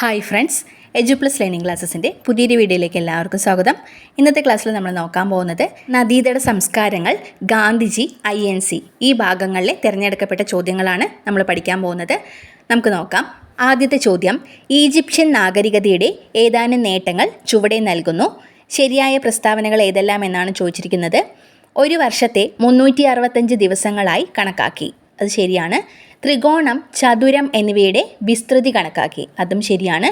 Hi friends edu plus learning ക്ലാസ്സസിന്റെ പുതിയൊരു വീഡിയോയിലേക്ക് എല്ലാവർക്കും സ്വാഗതം. ഇന്നത്തെ ക്ലാസ്സിൽ നമ്മൾ നോക്കാൻ പോകുന്നത് നദീതട സംസ്കാരങ്ങൾ ഗാന്ധിജി ഐ എൻ സി ഈ ഭാഗങ്ങളിലെ തിരഞ്ഞെടുക്കപ്പെട്ട ചോദ്യങ്ങളാണ് നമ്മൾ പഠിക്കാൻ പോകുന്നത്. നമുക്ക് നോക്കാം. ആദ്യത്തെ ചോദ്യം ഈജിപ്ഷ്യൻ നാഗരികതയുടെ ഏതാനും നേട്ടങ്ങൾ ചുവടെ നൽകുന്നു. ശരിയായ പ്രസ്താവനകൾ ഏതെല്ലാം എന്നാണ് ചോദിച്ചിരിക്കുന്നത്. ഒരു വർഷത്തെ മുന്നൂറ്റി ദിവസങ്ങളായി കണക്കാക്കി. അത് ശരിയാണ്. ത്രികോണം ചതുരം എന്നിവയുടെ വിസ്തൃതി കണക്കാക്കി. അതും ശരിയാണ്.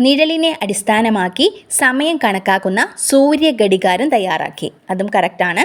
നിഴലിനെ അടിസ്ഥാനമാക്കി സമയം കണക്കാക്കുന്ന സൂര്യഘടികാരം തയ്യാറാക്കി. അതും കറക്റ്റാണ്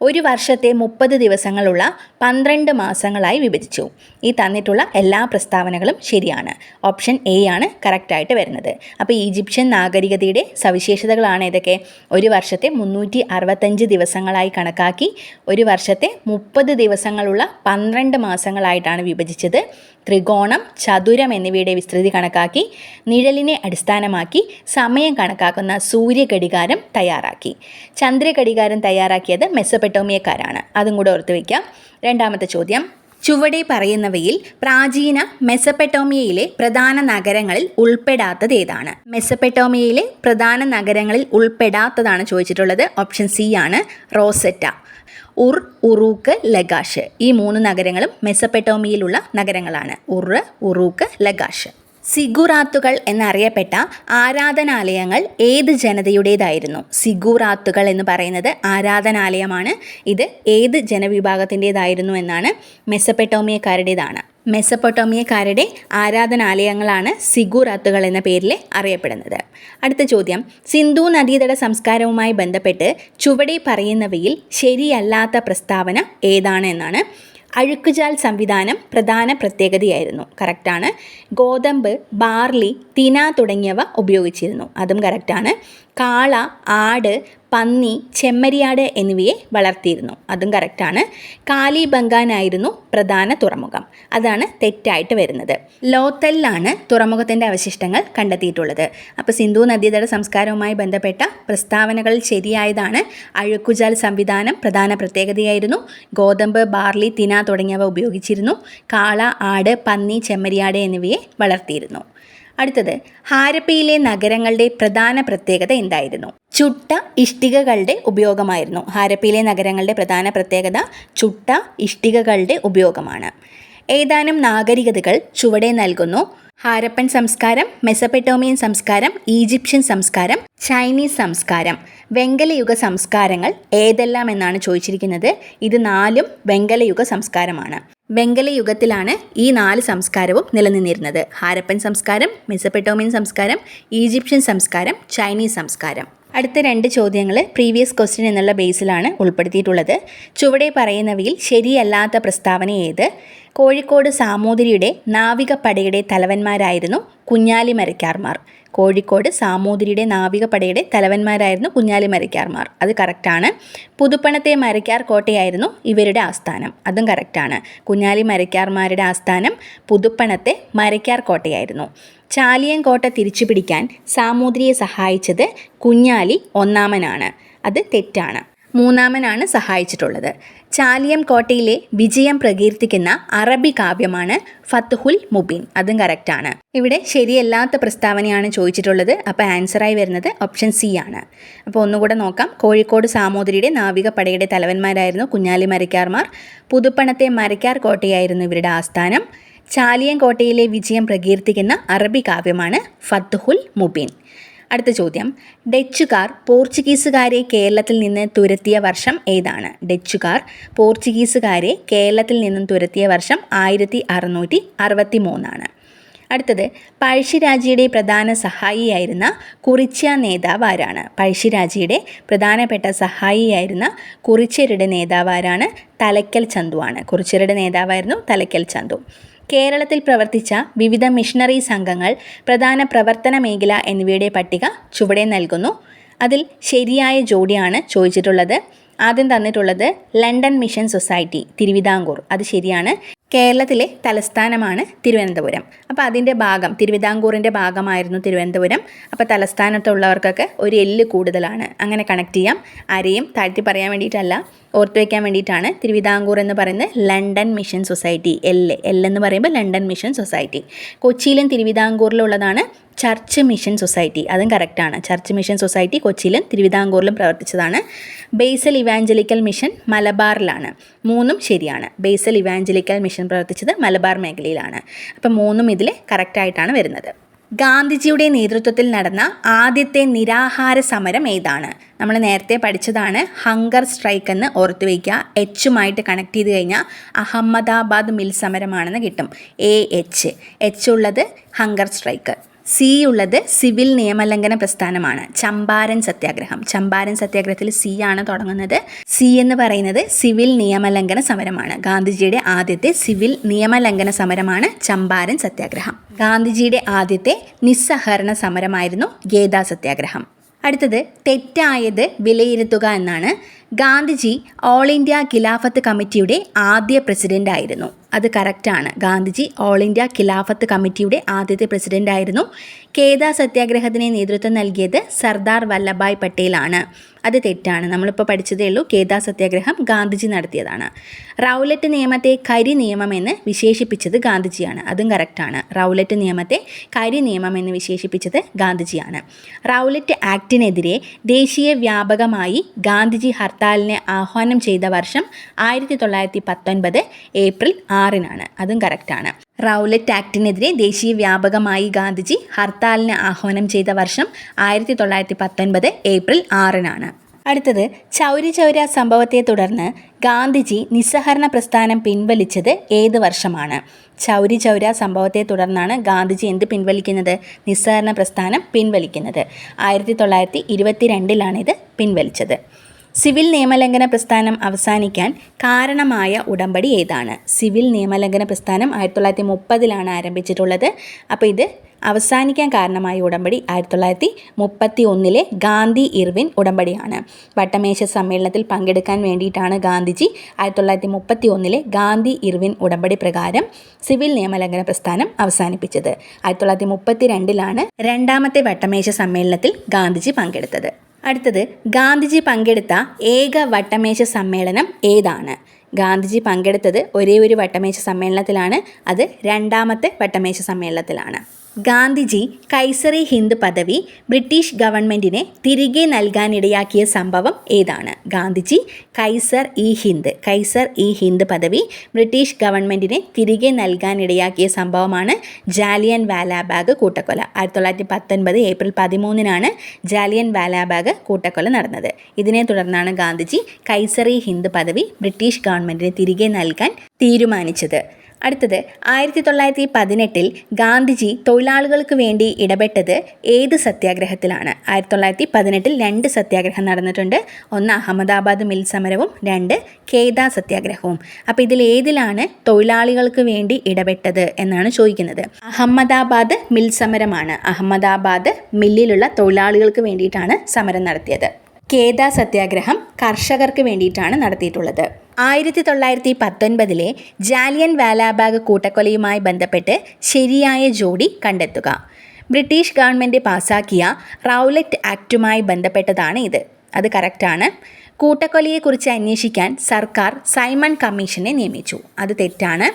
ഒരു വർഷത്തെ മുപ്പത് ദിവസങ്ങളുള്ള പന്ത്രണ്ട് മാസങ്ങളായി വിഭജിച്ചു. ഈ തന്നിട്ടുള്ള എല്ലാ പ്രസ്താവനകളും ശരിയാണ്. ഓപ്ഷൻ എ ആണ് കറക്റ്റായിട്ട് വരുന്നത്. അപ്പോൾ ഈജിപ്ഷ്യൻ നാഗരികതയുടെ സവിശേഷതകളാണ് ഇതൊക്കെ ഒരു വർഷത്തെ മുന്നൂറ്റി അറുപത്തഞ്ച് ദിവസങ്ങളായി കണക്കാക്കി ഒരു വർഷത്തെ മുപ്പത് ദിവസങ്ങളുള്ള പന്ത്രണ്ട് മാസങ്ങളായിട്ടാണ് വിഭജിച്ചത്. ത്രികോണം ചതുരം എന്നിവയുടെ വിസ്തൃതി കണക്കാക്കി നിഴലിനെ അടിസ്ഥാനമാക്കി സമയം കണക്കാക്കുന്ന സൂര്യഘടികാരം തയ്യാറാക്കി. ചന്ദ്രഘടികാരം തയ്യാറാക്കിയത് മെസ്സപ്പെട്ടോമിയക്കാരാണ് അതും കൂടെ ഓർത്ത് വയ്ക്കാം രണ്ടാമത്തെ ചോദ്യം. ചുവടെ പറയുന്നവയിൽ പ്രാചീന മെസ്സപ്പെട്ടോമിയയിലെ പ്രധാന നഗരങ്ങളിൽ ഉൾപ്പെടാത്തത് ഏതാണ്? മെസ്സപ്പെട്ടോമിയയിലെ പ്രധാന നഗരങ്ങളിൽ ഉൾപ്പെടാത്തതാണ് ചോദിച്ചിട്ടുള്ളത്. ഓപ്ഷൻ സി ആണ് റോസെറ്റ. Ur Uruk Lagash. ഈ മൂന്ന് നഗരങ്ങളും മെസപ്പെട്ടോമിയിലുള്ള നഗരങ്ങളാണ്. ഉർ ഉറൂക്ക് ലഗാഷ്. സിഗുറാത്തുകൾ എന്നറിയപ്പെട്ട ആരാധനാലയങ്ങൾ ഏത് ജനതയുടേതായിരുന്നു? സിഗുറാത്തുകൾ എന്ന് പറയുന്നത് ആരാധനാലയമാണ്. ഇത് ഏത് ജനവിഭാഗത്തിന്റേതായിരുന്നു എന്നാണ് മെസ്സപ്പെട്ടോമിയക്കാരുടേതാണ്. മെസ്സപ്പൊട്ടോമിയക്കാരുടെ ആരാധനാലയങ്ങളാണ് സിഗുറാത്തുകൾ എന്ന പേരിൽ അറിയപ്പെടുന്നത്. അടുത്ത ചോദ്യം. സിന്ധു നദീതട സംസ്കാരവുമായി ബന്ധപ്പെട്ട് ചുവടെ പറയുന്നവയിൽ ശരിയല്ലാത്ത പ്രസ്താവന ഏതാണ് എന്നാണ്. അഴുക്കുചാൽ സംവിധാനം പ്രധാന പ്രത്യേകതയായിരുന്നു. കറക്റ്റാണ് ഗോതമ്പ് ബാർലി തിന തുടങ്ങിയവ ഉപയോഗിച്ചിരുന്നു. അതും കറക്റ്റാണ് കാള ആട് പന്നി ചെമ്മരിയാട് എന്നിവയെ വളർത്തിയിരുന്നു. അതും കറക്റ്റാണ് കാലിബംഗാനായിരുന്നു പ്രധാന തുറമുഖം. അതാണ് തെറ്റായിട്ട് വരുന്നത്. ലോത്തലിലാണ് തുറമുഖത്തിന്റെ അവശിഷ്ടങ്ങൾ കണ്ടെത്തിയിട്ടുള്ളത്. അപ്പോൾ സിന്ധു നദീതട സംസ്കാരവുമായി ബന്ധപ്പെട്ട പ്രസ്താവനകളിൽ ശരിയായതാണ്. അഴുക്കുജാൽ സംവിധാനം പ്രധാന പ്രത്യേകതയായിരുന്നു. ഗോതമ്പ് ബാർലി തിന തുടങ്ങിയവ ഉപയോഗിച്ചിരുന്നു. കാള ആട് പന്നി ചെമ്മരിയാട് എന്നിവയെ വളർത്തിയിരുന്നു. അടുത്തത് ഹാരപ്പയിലെ നഗരങ്ങളുടെ പ്രധാന പ്രത്യേകത എന്തായിരുന്നു? ചുട്ട ഇഷ്ടികകളുടെ ഉപയോഗമായിരുന്നു. ഹാരപ്പയിലെ നഗരങ്ങളുടെ പ്രധാന പ്രത്യേകത ചുട്ട ഇഷ്ടികകളുടെ ഉപയോഗമാണ്. ഏതാനും നാഗരികതകൾ ചുവടെ നൽകുന്നു. ഹാരപ്പൻ സംസ്കാരം മെസപ്പെട്ടോമിയൻ സംസ്കാരം ഈജിപ്ഷ്യൻ സംസ്കാരം ചൈനീസ് സംസ്കാരം. വെങ്കലയുഗ സംസ്കാരങ്ങൾ ഏതെല്ലാം എന്നാണ് ചോദിച്ചിരിക്കുന്നത്? ഇത് നാലും വെങ്കലയുഗ സംസ്കാരമാണ്. വെങ്കലയുഗത്തിലാണ് ഈ നാല് സംസ്കാരവും നിലനിന്നിരുന്നത്. ഹാരപ്പൻ സംസ്കാരം മെസപ്പെട്ടോമിയൻ സംസ്കാരം ഈജിപ്ഷ്യൻ സംസ്കാരം ചൈനീസ് സംസ്കാരം. അടുത്ത രണ്ട് ചോദ്യങ്ങൾ പ്രീവിയസ് ക്വസ്റ്റ്യൻ എന്നുള്ള ബേസിലാണ് ഉൾപ്പെടുത്തിയിട്ടുള്ളത്. ചുവടെ പറയുന്നവയിൽ ശരിയല്ലാത്ത പ്രസ്താവന ഏത്? കോഴിക്കോട് സാമൂതിരിയുടെ നാവികപ്പടയുടെ തലവന്മാരായിരുന്നു കുഞ്ഞാലി മരക്കാർമാർ കോഴിക്കോട് സാമൂതിരിയുടെ നാവികപ്പടയുടെ തലവന്മാരായിരുന്നു കുഞ്ഞാലി മരക്കാർമാർ അത് കറക്റ്റാണ് പുതുപ്പണത്തെ മരക്കാർ കോട്ടയായിരുന്നു ഇവരുടെ ആസ്ഥാനം. അതും കറക്റ്റാണ് കുഞ്ഞാലി മരക്കാർമാരുടെ ആസ്ഥാനം പുതുപ്പണത്തെ മരക്കാർ കോട്ടയായിരുന്നു. ചാലിയൻ കോട്ട തിരിച്ചു പിടിക്കാൻ സാമൂതിരിയെ സഹായിച്ചത് കുഞ്ഞാലി ഒന്നാമനാണ്. അത് തെറ്റാണ്. മൂന്നാമനാണ് സഹായിച്ചിട്ടുള്ളത്. ചാലിയം കോട്ടയിലെ വിജയം പ്രകീർത്തിക്കുന്ന അറബി കാവ്യമാണ് ഫത്തുഹുൽ മുബീൻ. അതും കറക്റ്റാണ്. ഇവിടെ ശരിയല്ലാത്ത പ്രസ്താവനയാണ് ചോദിച്ചിട്ടുള്ളത്. അപ്പോൾ ആൻസറായി വരുന്നത് ഓപ്ഷൻ സി ആണ്. അപ്പോൾ ഒന്നുകൂടെ നോക്കാം. കോഴിക്കോട് സാമൂതിരിയുടെ നാവികപ്പടയുടെ തലവന്മാരായിരുന്നു കുഞ്ഞാലി മരക്കാർമാർ. പുതുപ്പണത്തെ മരക്കാർ കോട്ടയായിരുന്നു ഇവരുടെ ആസ്ഥാനം. ചാലിയൻ കോട്ടയിലെ വിജയം പ്രകീർത്തിക്കുന്ന അറബി കാവ്യമാണ് ഫത്തുഹുൽ മുബീൻ. അടുത്ത ചോദ്യം. ഡച്ചുകാർ പോർച്ചുഗീസുകാരെ കേരളത്തിൽ നിന്ന് തുരത്തിയ വർഷം ഏതാണ്? ഡച്ചുകാർ പോർച്ചുഗീസുകാരെ കേരളത്തിൽ നിന്നും തുരത്തിയ വർഷം ആയിരത്തി അറുന്നൂറ്റി അറുപത്തി മൂന്നാണ് അടുത്തത്. പഴശ്ശിരാജയുടെ പ്രധാന സഹായിയായിരുന്ന കുറിച്യ നേതാവ് ആരാണ്? പഴശ്ശിരാജയുടെ പ്രധാനപ്പെട്ട സഹായിയായിരുന്ന കുറിച്യരുടെ നേതാവ് ആരാണ്? തലയ്ക്കൽ ചന്തുവാണ് കുറിച്യരുടെ നേതാവായിരുന്നു തലയ്ക്കൽ ചന്തു. കേരളത്തിൽ പ്രവർത്തിച്ച വിവിധ മിഷണറി സംഘങ്ങൾ പ്രധാന പ്രവർത്തന മേഖല എന്നിവയുടെ പട്ടിക ചുവടെ നൽകുന്നു. അതിൽ ശരിയായ ജോഡിയാണ് ചോദിച്ചിട്ടുള്ളത്. ആദ്യം തന്നിട്ടുള്ളത് ലണ്ടൻ മിഷൻ സൊസൈറ്റി തിരുവിതാംകൂർ. അത് ശരിയാണ്. കേരളത്തിലെ തലസ്ഥാനമാണ് തിരുവനന്തപുരം. അപ്പോൾ അതിന്റെ ഭാഗം തിരുവിതാംകൂറിന്റെ ഭാഗമായിരുന്നു തിരുവനന്തപുരം. അപ്പോൾ തലസ്ഥാനത്തുള്ളവർക്കൊക്കെ ഒരു എല്ല് കൂടുതലാണ്. അങ്ങനെ കണക്ട് ചെയ്യാം. ആരെയും താഴ്ത്തി പറയാൻ വേണ്ടിയിട്ടല്ല. ഓർത്തു വയ്ക്കാൻ വേണ്ടിയിട്ടാണ് തിരുവിതാംകൂർ എന്ന് പറയുന്നത് ലണ്ടൻ മിഷൻ സൊസൈറ്റി എല്ല്. എല്ലെന്ന് പറയുമ്പോൾ ലണ്ടൻ മിഷൻ സൊസൈറ്റി. കൊച്ചിയിലും തിരുവിതാംകൂറിലുള്ളതാണ് ചർച്ച് മിഷൻ സൊസൈറ്റി അതും കറക്റ്റാണ് ചർച്ച് മിഷൻ സൊസൈറ്റി കൊച്ചിയിലും തിരുവിതാംകൂറിലും പ്രവർത്തിച്ചതാണ്. ബേസൽ ഇവാഞ്ചലിക്കൽ മിഷൻ മലബാറിലാണ്. മൂന്നും ശരിയാണ്. ബേസൽ ഇവാഞ്ചലിക്കൽ മിഷൻ പ്രവർത്തിച്ചത് മലബാർ മേഖലയിലാണ്. അപ്പം മൂന്നും ഇതിൽ കറക്റ്റായിട്ടാണ് വരുന്നത്. ഗാന്ധിജിയുടെ നേതൃത്വത്തിൽ നടന്ന ആദ്യത്തെ നിരാഹാര സമരം ഏതാണ്? നമ്മൾ നേരത്തെ പഠിച്ചതാണ് ഹങ്കർ സ്ട്രൈക്ക് എന്ന് ഓർത്തു വയ്ക്കുക. എച്ചുമായിട്ട് കണക്ട് ചെയ്ത് കഴിഞ്ഞാൽ അഹമ്മദാബാദ് മിൽ സമരമാണെന്ന് കിട്ടും. എ എച്ച് എച്ച് ഉള്ളത് ഹങ്കർ സ്ട്രൈക്ക്. സി ഉള്ളത് സിവിൽ നിയമലംഘന പ്രസ്ഥാനമാണ്. ചമ്പാരൻ സത്യാഗ്രഹം. ചമ്പാരൻ സത്യാഗ്രഹത്തിൽ സി ആണ് തുടങ്ങുന്നത്. സി എന്ന് പറയുന്നത് സിവിൽ നിയമലംഘന സമരമാണ്. ഗാന്ധിജിയുടെ ആദ്യത്തെ സിവിൽ നിയമലംഘന സമരമാണ് ചമ്പാരൻ സത്യാഗ്രഹം. ഗാന്ധിജിയുടെ ആദ്യത്തെ നിസ്സഹകരണ സമരമായിരുന്നു ഗേദ സത്യാഗ്രഹം. അടുത്തത് തെറ്റായത് വിലയിരുത്തുക എന്നാണ്. ഗാന്ധിജി ഓൾ ഇന്ത്യ ഖിലാഫത്ത് കമ്മിറ്റിയുടെ ആദ്യ പ്രസിഡന്റ് ആയിരുന്നു. അത് കറക്റ്റാണ് ഗാന്ധിജി ഓൾ ഇന്ത്യ ഖിലാഫത്ത് കമ്മിറ്റിയുടെ ആദ്യത്തെ പ്രസിഡന്റ് ആയിരുന്നു. കേദ സത്യാഗ്രഹത്തിന് നേതൃത്വം നൽകിയത് സർദാർ വല്ലഭായ് പട്ടേലാണ്. അത് തെറ്റാണ്. നമ്മളിപ്പോൾ പഠിച്ചതേ ഉള്ളൂ. കേദ സത്യാഗ്രഹം ഗാന്ധിജി നടത്തിയതാണ്. റൗലറ്റ് നിയമത്തെ കരി നിയമം എന്ന് വിശേഷിപ്പിച്ചത് ഗാന്ധിജിയാണ്. അതും കറക്റ്റാണ് റൗലറ്റ് നിയമത്തെ കരി നിയമം എന്ന് വിശേഷിപ്പിച്ചത് ഗാന്ധിജിയാണ്. റൗലറ്റ് ആക്ടിനെതിരെ ദേശീയ വ്യാപകമായി ഗാന്ധിജി ഹർത്താലിനെ ആഹ്വാനം ചെയ്ത വർഷം ആയിരത്തി തൊള്ളായിരത്തി പത്തൊൻപത് ഏപ്രിൽ ആറിനാണ്. അതും കറക്റ്റാണ് റൗലറ്റ് ആക്ടിനെതിരെ ദേശീയ വ്യാപകമായി ഗാന്ധിജി ഹർത്താലിന് ആഹ്വാനം ചെയ്ത വർഷം ആയിരത്തി തൊള്ളായിരത്തി പത്തൊൻപത് ഏപ്രിൽ ആറിനാണ്. അടുത്തത് ചൗരി ചൗര സംഭവത്തെ തുടർന്ന് ഗാന്ധിജി നിസ്സഹരണ പ്രസ്ഥാനം പിൻവലിച്ചത് ഏത് വർഷമാണ്? ചൗരി ചൗര സംഭവത്തെ തുടർന്നാണ് ഗാന്ധിജി എന്ത് പിൻവലിക്കുന്നത്? നിസ്സഹരണ പ്രസ്ഥാനം പിൻവലിക്കുന്നത്. ആയിരത്തി തൊള്ളായിരത്തി ഇരുപത്തിരണ്ടിലാണ് ഇത് പിൻവലിച്ചത്. സിവിൽ നിയമലംഘന പ്രസ്ഥാനം അവസാനിക്കാൻ കാരണമായ ഉടമ്പടി ഏതാണ്? സിവിൽ നിയമലംഘന പ്രസ്ഥാനം ആയിരത്തി തൊള്ളായിരത്തി മുപ്പതിലാണ് ആരംഭിച്ചിട്ടുള്ളത്. അപ്പോൾ ഇത് അവസാനിക്കാൻ കാരണമായ ഉടമ്പടി ആയിരത്തി തൊള്ളായിരത്തി മുപ്പത്തി ഒന്നിലെ ഗാന്ധി ഇർവിൻ ഉടമ്പടിയാണ്. വട്ടമേശ സമ്മേളനത്തിൽ പങ്കെടുക്കാൻ വേണ്ടിയിട്ടാണ് ഗാന്ധിജി ആയിരത്തി തൊള്ളായിരത്തി മുപ്പത്തി ഒന്നിലെ ഗാന്ധി ഇർവിൻ ഉടമ്പടി പ്രകാരം സിവിൽ നിയമലംഘന പ്രസ്ഥാനം അവസാനിപ്പിച്ചത്. ആയിരത്തി തൊള്ളായിരത്തി മുപ്പത്തി രണ്ടിലാണ് രണ്ടാമത്തെ വട്ടമേശ സമ്മേളനത്തിൽ ഗാന്ധിജി പങ്കെടുത്തത്. അടുത്തത് ഗാന്ധിജി പങ്കെടുത്ത ഏക വട്ടമേശ സമ്മേളനം ഏതാണ്? ഗാന്ധിജി പങ്കെടുത്തത് ഒരേ ഒരു വട്ടമേശ സമ്മേളനത്തിലാണ് അത് രണ്ടാമത്തെ വട്ടമേശ സമ്മേളനത്തിലാണ്. ഗാന്ധിജി കൈസറി ഹിന്ദ് പദവി ബ്രിട്ടീഷ് ഗവൺമെന്റിനെ തിരികെ നൽകാനിടയാക്കിയ സംഭവം ഏതാണ്? ഗാന്ധിജി കൈസർ ഇ ഹിന്ദ്. കൈസർ ഇ ഹിന്ദ് പദവി ബ്രിട്ടീഷ് ഗവൺമെന്റിനെ തിരികെ നൽകാനിടയാക്കിയ സംഭവമാണ് ജാലിയൻ വാലാബാഗ് കൂട്ടക്കൊല. ആയിരത്തി തൊള്ളായിരത്തി പത്തൊൻപത് ഏപ്രിൽ പതിമൂന്നിനാണ് ജാലിയൻ വാലാബാഗ് കൂട്ടക്കൊല നടന്നത്. ഇതിനെ തുടർന്നാണ് ഗാന്ധിജി കൈസറി ഹിന്ദ് പദവി ബ്രിട്ടീഷ് ഗവൺമെന്റിന് തിരികെ നൽകാൻ തീരുമാനിച്ചത്. അടുത്തത് ആയിരത്തി തൊള്ളായിരത്തി പതിനെട്ടിൽ ഗാന്ധിജി തൊഴിലാളികൾക്ക് വേണ്ടി ഇടപെട്ടത് ഏത് സത്യാഗ്രഹത്തിലാണ്? ആയിരത്തി തൊള്ളായിരത്തി പതിനെട്ടിൽ രണ്ട് സത്യാഗ്രഹം നടന്നിട്ടുണ്ട്. ഒന്ന് അഹമ്മദാബാദ് മിൽ സമരവും. രണ്ട് കേദ സത്യാഗ്രഹവും. അപ്പോൾ ഇതിൽ ഏതിലാണ് തൊഴിലാളികൾക്ക് വേണ്ടി ഇടപെട്ടത് എന്നാണ് ചോദിക്കുന്നത്. അഹമ്മദാബാദ് മിൽ സമരമാണ്. അഹമ്മദാബാദ് മില്ലിലുള്ള തൊഴിലാളികൾക്ക് വേണ്ടിയിട്ടാണ് സമരം നടത്തിയത്. കേദ സത്യാഗ്രഹം കർഷകർക്ക് വേണ്ടിയിട്ടാണ് നടത്തിയിട്ടുള്ളത്. ആയിരത്തി തൊള്ളായിരത്തി പത്തൊൻപതിലെ ജാലിയൻ വാലാബാഗ് കൂട്ടക്കൊലയുമായി ബന്ധപ്പെട്ട് ശരിയായ ജോഡി കണ്ടെത്തുക. ബ്രിട്ടീഷ് ഗവൺമെന്റ് പാസാക്കിയ റൗലറ്റ് ആക്റ്റുമായി ബന്ധപ്പെട്ടതാണ് ഇത്. അത് കറക്റ്റാണ്. കൂട്ടക്കൊലയെക്കുറിച്ച് അന്വേഷിക്കാൻ സർക്കാർ സൈമൺ കമ്മീഷനെ നിയമിച്ചു. അത് തെറ്റാണ്.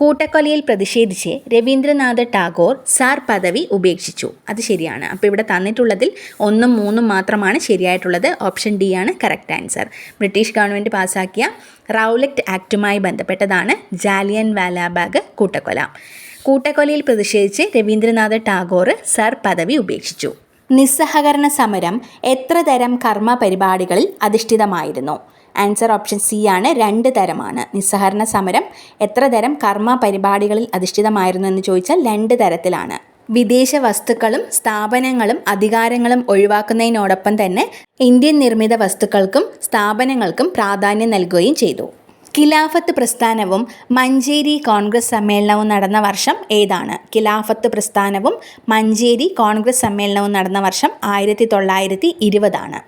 കൂട്ടക്കൊലയിൽ പ്രതിഷേധിച്ച് രവീന്ദ്രനാഥ് ടാഗോർ സാർ പദവി ഉപേക്ഷിച്ചു. അത് ശരിയാണ്. അപ്പോൾ ഇവിടെ തന്നിട്ടുള്ളതിൽ ഒന്നും മൂന്നും മാത്രമാണ് ശരിയായിട്ടുള്ളത്. ഓപ്ഷൻ ഡി ആണ് കറക്റ്റ് ആൻസർ. ബ്രിട്ടീഷ് ഗവൺമെന്റ് പാസാക്കിയ റൗലറ്റ് ആക്റ്റുമായി ബന്ധപ്പെട്ടതാണ് ജാലിയൻ വാലാബാഗ് കൂട്ടക്കൊല. കൂട്ടക്കൊലയിൽ പ്രതിഷേധിച്ച് രവീന്ദ്രനാഥ് ടാഗോർ സാർ പദവി ഉപേക്ഷിച്ചു. നിസ്സഹകരണ സമരം എത്ര തരം കർമ്മ പരിപാടികളിൽ അധിഷ്ഠിതമായിരുന്നു? ആൻസർ ഓപ്ഷൻ സി ആണ്. രണ്ട് തരമാണ്. നിസ്സഹരണ സമരം എത്ര തരം കർമ്മ പരിപാടികളിൽ അധിഷ്ഠിതമായിരുന്നു എന്ന് ചോദിച്ചാൽ രണ്ട് തരത്തിലാണ്. വിദേശ വസ്തുക്കളും സ്ഥാപനങ്ങളും അധികാരങ്ങളും ഒഴിവാക്കുന്നതിനോടൊപ്പം തന്നെ ഇന്ത്യൻ നിർമ്മിത വസ്തുക്കൾക്കും സ്ഥാപനങ്ങൾക്കും പ്രാധാന്യം നൽകുകയും ചെയ്തു. ഖിലാഫത്ത് പ്രസ്ഥാനവും മഞ്ചേരി കോൺഗ്രസ് സമ്മേളനവും നടന്ന വർഷം ഏതാണ്? ഖിലാഫത്ത് പ്രസ്ഥാനവും മഞ്ചേരി കോൺഗ്രസ് സമ്മേളനവും നടന്ന വർഷം ആയിരത്തി തൊള്ളായിരത്തി ഇരുപതാണ്.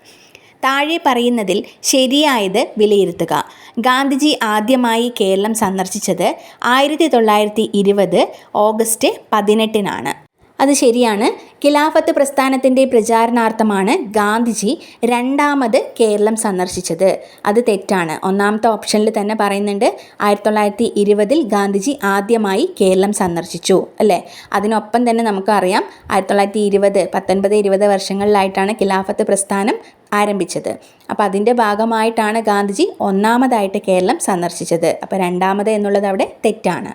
താഴെ പറയുന്നതിൽ ശരിയായത് വിലയിരുത്തുക. ഗാന്ധിജി ആദ്യമായി കേരളം സന്ദർശിച്ചത് ആയിരത്തി തൊള്ളായിരത്തി ഇരുപത് ഓഗസ്റ്റ് പതിനെട്ടിനാണ്. അത് ശരിയാണ്. ഖിലാഫത്ത് പ്രസ്ഥാനത്തിന്റെ പ്രചാരണാർത്ഥമാണ് ഗാന്ധിജി രണ്ടാമത് കേരളം സന്ദർശിച്ചത്. അത് തെറ്റാണ്. ഒന്നാമത്തെ ഓപ്ഷനിൽ തന്നെ പറയുന്നുണ്ട് ആയിരത്തി തൊള്ളായിരത്തി ഇരുപതിൽ ഗാന്ധിജി ആദ്യമായി കേരളം സന്ദർശിച്ചു അല്ലേ? അതിനൊപ്പം തന്നെ നമുക്കറിയാം ആയിരത്തി തൊള്ളായിരത്തി ഇരുപത് പത്തൊൻപത് ഇരുപത് വർഷങ്ങളിലായിട്ടാണ് ഖിലാഫത്ത് പ്രസ്ഥാനം ആരംഭിച്ചത്. അപ്പോൾ അതിന്റെ ഭാഗമായിട്ടാണ് ഗാന്ധിജി ഒന്നാമതായിട്ട് കേരളം സന്ദർശിച്ചത്. അപ്പോൾ രണ്ടാമത് എന്നുള്ളത് അവിടെ തെറ്റാണ്.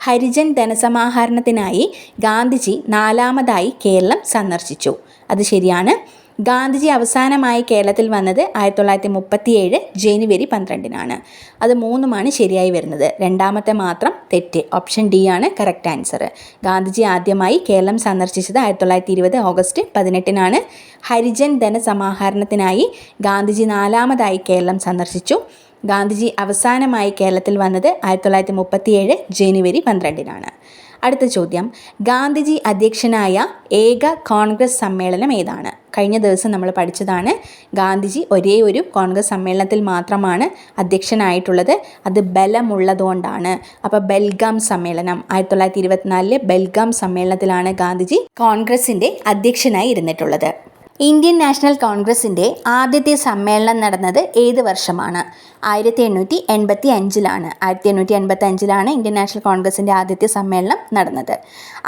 ഹരിജൻ ധനസമാഹരണത്തിനായി ഗാന്ധിജി നാലാമതായി കേരളം സന്ദർശിച്ചു. അത് ശരിയാണ്. ഗാന്ധിജി അവസാനമായി കേരളത്തിൽ വന്നത് ആയിരത്തി തൊള്ളായിരത്തി മുപ്പത്തിയേഴ് ജനുവരി പന്ത്രണ്ടിനാണ്. അത് മൂന്നുമാണ് ശരിയായി വരുന്നത്. രണ്ടാമത്തെ മാത്രം തെറ്റ്. ഓപ്ഷൻ ഡി ആണ് കറക്റ്റ് ആൻസർ. ഗാന്ധിജി ആദ്യമായി കേരളം സന്ദർശിച്ചത് ആയിരത്തി തൊള്ളായിരത്തി ഇരുപത് ഓഗസ്റ്റ് പതിനെട്ടിനാണ്. ഹരിജൻ ധനസമാഹരണത്തിനായി ഗാന്ധിജി നാലാമതായി കേരളം സന്ദർശിച്ചു. ഗാന്ധിജി അവസാനമായി കേരളത്തിൽ വന്നത് ആയിരത്തി തൊള്ളായിരത്തി മുപ്പത്തിയേഴ് ജനുവരി പന്ത്രണ്ടിനാണ്. അടുത്ത ചോദ്യം. ഗാന്ധിജി അധ്യക്ഷനായ ഏക കോൺഗ്രസ് സമ്മേളനം ഏതാണ്? കഴിഞ്ഞ ദിവസം നമ്മൾ പഠിച്ചതാണ് ഗാന്ധിജി ഒരേ ഒരു കോൺഗ്രസ് സമ്മേളനത്തിൽ മാത്രമാണ് അധ്യക്ഷനായിട്ടുള്ളത്. അത് ബലമുള്ളതുകൊണ്ടാണ്. അപ്പോൾ ബെൽഗാം സമ്മേളനം. ആയിരത്തി തൊള്ളായിരത്തി ഇരുപത്തിനാലിലെ ബെൽഗാം സമ്മേളനത്തിലാണ് ഗാന്ധിജി കോൺഗ്രസിന്റെ അധ്യക്ഷനായി ഇരുന്നിട്ടുള്ളത്. ഇന്ത്യൻ നാഷണൽ കോൺഗ്രസിന്റെ ആദ്യത്തെ സമ്മേളനം നടന്നത് ഏത് വർഷമാണ്? ആയിരത്തി എണ്ണൂറ്റി എൺപത്തി അഞ്ചിലാണ് ആയിരത്തി എണ്ണൂറ്റി എൺപത്തി അഞ്ചിലാണ് ഇന്ത്യൻ നാഷണൽ കോൺഗ്രസിന്റെ ആദ്യത്തെ സമ്മേളനം നടന്നത്.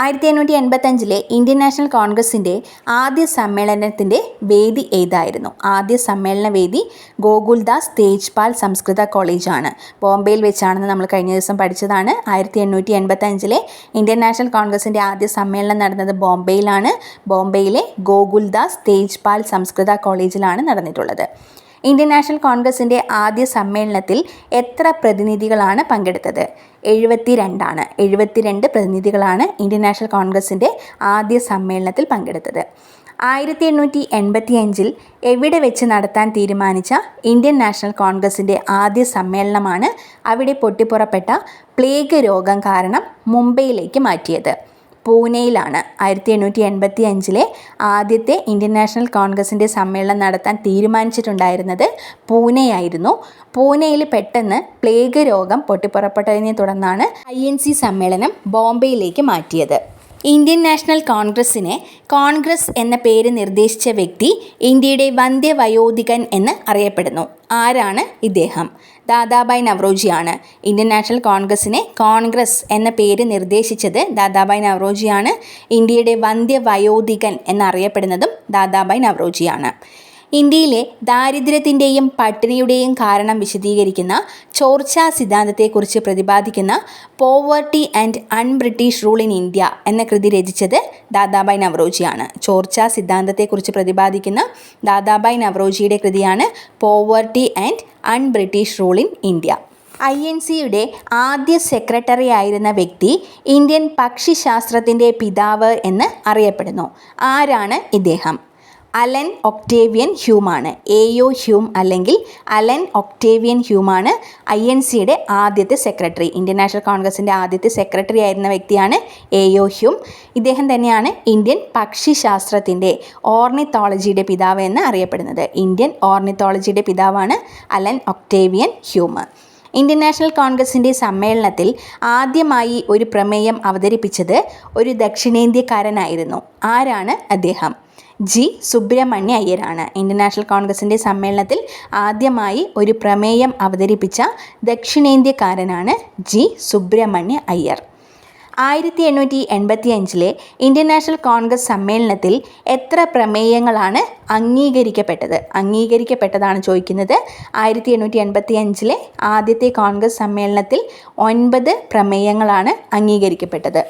ആയിരത്തി എണ്ണൂറ്റി എൺപത്തഞ്ചിലെ ഇന്ത്യൻ നാഷണൽ കോൺഗ്രസിന്റെ ആദ്യ സമ്മേളനത്തിന്റെ വേദി ഏതായിരുന്നു? ആദ്യ സമ്മേളന വേദി ഗോകുൽദാസ് തേജ്പാൽ സംസ്കൃത കോളേജാണ്. ബോംബെയിൽ വെച്ചാണെന്ന് നമ്മൾ കഴിഞ്ഞ ദിവസം പഠിച്ചതാണ്. ആയിരത്തി എണ്ണൂറ്റി എൺപത്തഞ്ചിലെ ഇന്ത്യൻ നാഷണൽ കോൺഗ്രസിന്റെ ആദ്യ സമ്മേളനം നടന്നത് ബോംബെയിലാണ്. ബോംബെയിലെ ഗോകുൽദാസ് തേജ്പാൽ സംസ്കൃത കോളേജിലാണ് നടന്നിട്ടുള്ളത്. ഇന്ത്യൻ നാഷണൽ കോൺഗ്രസിന്റെ ആദ്യ സമ്മേളനത്തിൽ എത്ര പ്രതിനിധികളാണ് പങ്കെടുത്തത്? എഴുപത്തി രണ്ടാണ് എഴുപത്തിരണ്ട് പ്രതിനിധികളാണ് ഇന്ത്യൻ നാഷണൽ കോൺഗ്രസിന്റെ ആദ്യ സമ്മേളനത്തിൽ പങ്കെടുത്തത്. ആയിരത്തി എണ്ണൂറ്റി എൺപത്തി അഞ്ചിൽ എവിടെ വെച്ച് നടത്താൻ തീരുമാനിച്ച ഇന്ത്യൻ നാഷണൽ കോൺഗ്രസിന്റെ ആദ്യ സമ്മേളനമാണ് അവിടെ പൊട്ടിപ്പുറപ്പെട്ട പ്ലേഗ് രോഗം കാരണം മുംബൈയിലേക്ക് മാറ്റിയത്. പൂനെയിലാണ്. ആയിരത്തി എണ്ണൂറ്റി എൺപത്തി അഞ്ചിലെ ആദ്യത്തെ ഇന്ത്യൻ നാഷണൽ കോൺഗ്രസിന്റെ സമ്മേളനം നടത്താൻ തീരുമാനിച്ചിട്ടുണ്ടായിരുന്നത് പൂനെയായിരുന്നു. പൂനെയിൽ പെട്ടെന്ന് പ്ലേഗ് രോഗം പൊട്ടിപ്പുറപ്പെട്ടതിനെ തുടർന്നാണ് ഐ എൻ സി സമ്മേളനം ബോംബെയിലേക്ക് മാറ്റിയത്. ഇന്ത്യൻ നാഷണൽ കോൺഗ്രസ്സിനെ കോൺഗ്രസ് എന്ന പേര് നിർദ്ദേശിച്ച വ്യക്തി ഇന്ത്യയുടെ വന്ധ്യവയോധികൻ എന്ന് അറിയപ്പെടുന്നു. ആരാണ് ഇദ്ദേഹം? ദാദാബായ് നവറോജിയാണ് ഇന്ത്യൻ നാഷണൽ കോൺഗ്രസിനെ കോൺഗ്രസ് എന്ന പേര് നിർദ്ദേശിച്ചത് ദാദാബായ് നവറോജിയാണ് ഇന്ത്യയുടെ വന്ധ്യവയോധികൻ എന്നറിയപ്പെടുന്നതും ദാദാബായ് നവറോജിയാണ് ഇന്ത്യയിലെ ദാരിദ്ര്യത്തിന്റെയും പട്ടിണിയുടെയും കാരണം വിശദീകരിക്കുന്ന ചോർച്ച സിദ്ധാന്തത്തെക്കുറിച്ച് പ്രതിപാദിക്കുന്ന poverty and unBritish rule in India എന്ന കൃതി രചിച്ചത് ദാദാബായ് നവറോജിയാണ് ചോർച്ച സിദ്ധാന്തത്തെക്കുറിച്ച് പ്രതിപാദിക്കുന്ന ദാദാബായ് നവറോജിയുടെ കൃതിയാണ് poverty and unBritish rule in India I N സിയുടെ ആദ്യ സെക്രട്ടറി ആയിരുന്ന വ്യക്തി ഇന്ത്യൻ പക്ഷിശാസ്ത്രത്തിന്റെ പിതാവ് എന്ന് അറിയപ്പെടുന്നു. ആരാണ് ഇദ്ദേഹം? അലൻ ഒക്ടേവിയൻ ഹ്യൂമാണ്. എ എയോ ഹ്യൂം അല്ലെങ്കിൽ അലൻ ഒക്ടേവിയൻ ഹ്യൂമാണ് ഐ എൻ സിയുടെ ആദ്യത്തെ സെക്രട്ടറി. ഇന്ത്യൻ നാഷണൽ കോൺഗ്രസിന്റെ ആദ്യത്തെ സെക്രട്ടറി ആയിരുന്ന വ്യക്തിയാണ് എ എയോ ഹ്യൂം. ഇദ്ദേഹം തന്നെയാണ് ഇന്ത്യൻ പക്ഷിശാസ്ത്രത്തിന്റെ ഓർണിത്തോളജിയുടെ പിതാവ് എന്ന് അറിയപ്പെടുന്നത്. ഇന്ത്യൻ ഓർണിത്തോളജിയുടെ പിതാവാണ് Allan Octavian Hume. Indian National കോൺഗ്രസിന്റെ സമ്മേളനത്തിൽ ആദ്യമായി ഒരു പ്രമേയം അവതരിപ്പിച്ചത് ഒരു ദക്ഷിണേന്ത്യക്കാരനായിരുന്നു. ആരാണ് അദ്ദേഹം? ജി. സുബ്രഹ്മണ്യ അയ്യരാണ്. ഇന്ത്യൻ നാഷണൽ കോൺഗ്രസിന്റെ സമ്മേളനത്തിൽ ആദ്യമായി ഒരു പ്രമേയം അവതരിപ്പിച്ച ദക്ഷിണേന്ത്യക്കാരനാണ് ജി. സുബ്രഹ്മണ്യ അയ്യർ. ആയിരത്തി എണ്ണൂറ്റി എൺപത്തി അഞ്ചിലെ ഇന്ത്യൻ നാഷണൽ കോൺഗ്രസ് സമ്മേളനത്തിൽ എത്ര പ്രമേയങ്ങളാണ് അംഗീകരിക്കപ്പെട്ടത്? അംഗീകരിക്കപ്പെട്ടതാണ് ചോദിക്കുന്നത്. ആയിരത്തി എണ്ണൂറ്റി എൺപത്തി അഞ്ചിലെ ആദ്യത്തെ കോൺഗ്രസ് സമ്മേളനത്തിൽ ഒൻപത് പ്രമേയങ്ങളാണ് അംഗീകരിക്കപ്പെട്ടത്.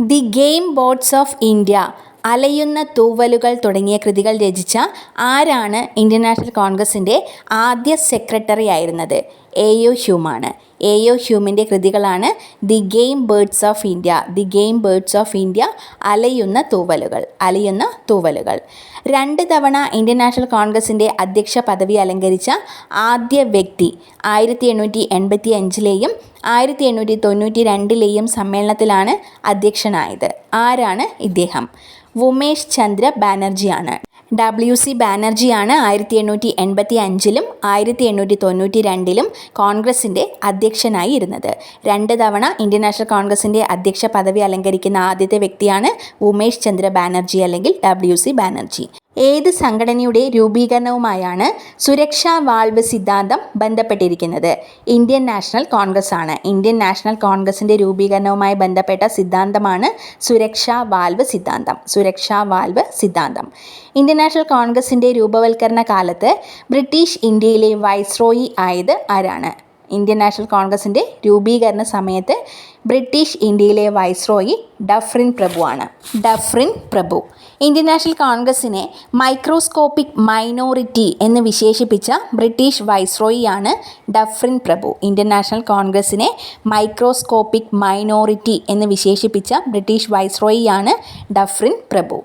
The game boards of India അലയുന്ന തൂവലുകൾ തുടങ്ങിയ കൃതികൾ രചിച്ച ആരാണ് ഇന്ത്യൻ നാഷണൽ കോൺഗ്രസിന്റെ ആദ്യ സെക്രട്ടറി ആയിരുന്നത് എ യു ഹ്യൂമാണ് എ യു ഹ്യൂമിന്റെ കൃതികളാണ് the game birds of India the game birds of India അലയുന്ന തൂവലുകൾ അലയുന്ന തൂവലുകൾ. രണ്ട് തവണ ഇന്ത്യൻ നാഷണൽ കോൺഗ്രസിന്റെ അധ്യക്ഷ പദവി അലങ്കരിച്ച ആദ്യ വ്യക്തി ആയിരത്തി എണ്ണൂറ്റി എൺപത്തി അഞ്ചിലെയും ആയിരത്തി എണ്ണൂറ്റി തൊണ്ണൂറ്റി രണ്ടിലെയും സമ്മേളനത്തിലാണ് അധ്യക്ഷനായത്. ആരാണ് ഇദ്ദേഹം? ഉമേഷ് ചന്ദ്ര ബാനർജിയാണ്. ഡബ്ല്യു സി ബാനർജിയാണ് ആയിരത്തി എണ്ണൂറ്റി എൺപത്തി അഞ്ചിലും ആയിരത്തി എണ്ണൂറ്റി തൊണ്ണൂറ്റി രണ്ടിലും കോൺഗ്രസിന്റെ അധ്യക്ഷനായി ഇരുന്നത്. രണ്ട് തവണ ഇന്ത്യൻ നാഷണൽ കോൺഗ്രസിന്റെ അധ്യക്ഷ പദവി അലങ്കരിക്കുന്ന ആദ്യത്തെ വ്യക്തിയാണ് ഉമേഷ് ചന്ദ്ര ബാനർജി അല്ലെങ്കിൽ ഡബ്ല്യു സി ബാനർജി. ഏത് സംഘടനയുടെ രൂപീകരണവുമായാണ് സുരക്ഷാ വാൾവ് സിദ്ധാന്തം ബന്ധപ്പെട്ടിരിക്കുന്നത്? ഇന്ത്യൻ നാഷണൽ കോൺഗ്രസ് ആണ്. ഇന്ത്യൻ നാഷണൽ കോൺഗ്രസിന്റെ രൂപീകരണവുമായി ബന്ധപ്പെട്ട സിദ്ധാന്തമാണ് സുരക്ഷാ വാൽവ് സിദ്ധാന്തം. സുരക്ഷാ വാൽവ് സിദ്ധാന്തം. ഇന്ത്യൻ നാഷണൽ കോൺഗ്രസിന്റെ രൂപവൽക്കരണ കാലത്ത് ബ്രിട്ടീഷ് ഇന്ത്യയിലെ വൈസ്രോയി ആയത് ആരാണ്? ഇന്ത്യൻ നാഷണൽ കോൺഗ്രസിന്റെ രൂപീകരണ സമയത്ത് ബ്രിട്ടീഷ് ഇന്ത്യയിലെ വൈസ്രോയി ഡഫ്രിൻ പ്രഭുവാണ് ഡഫ്രിൻ പ്രഭു. ഇന്ത്യൻ നാഷണൽ കോൺഗ്രസിനെ മൈക്രോസ്കോപ്പിക് മൈനോറിറ്റി എന്ന് വിശേഷിപ്പിച്ച ബ്രിട്ടീഷ് വൈസ്രോയിയാണ് ഡഫ്രിൻ പ്രഭു. ഇന്ത്യൻ നാഷണൽ കോൺഗ്രസിനെ മൈക്രോസ്കോപ്പിക് മൈനോറിറ്റി എന്ന് വിശേഷിപ്പിച്ച ബ്രിട്ടീഷ് വൈസ്രോയിയാണ് ഡഫ്രിൻ പ്രഭു.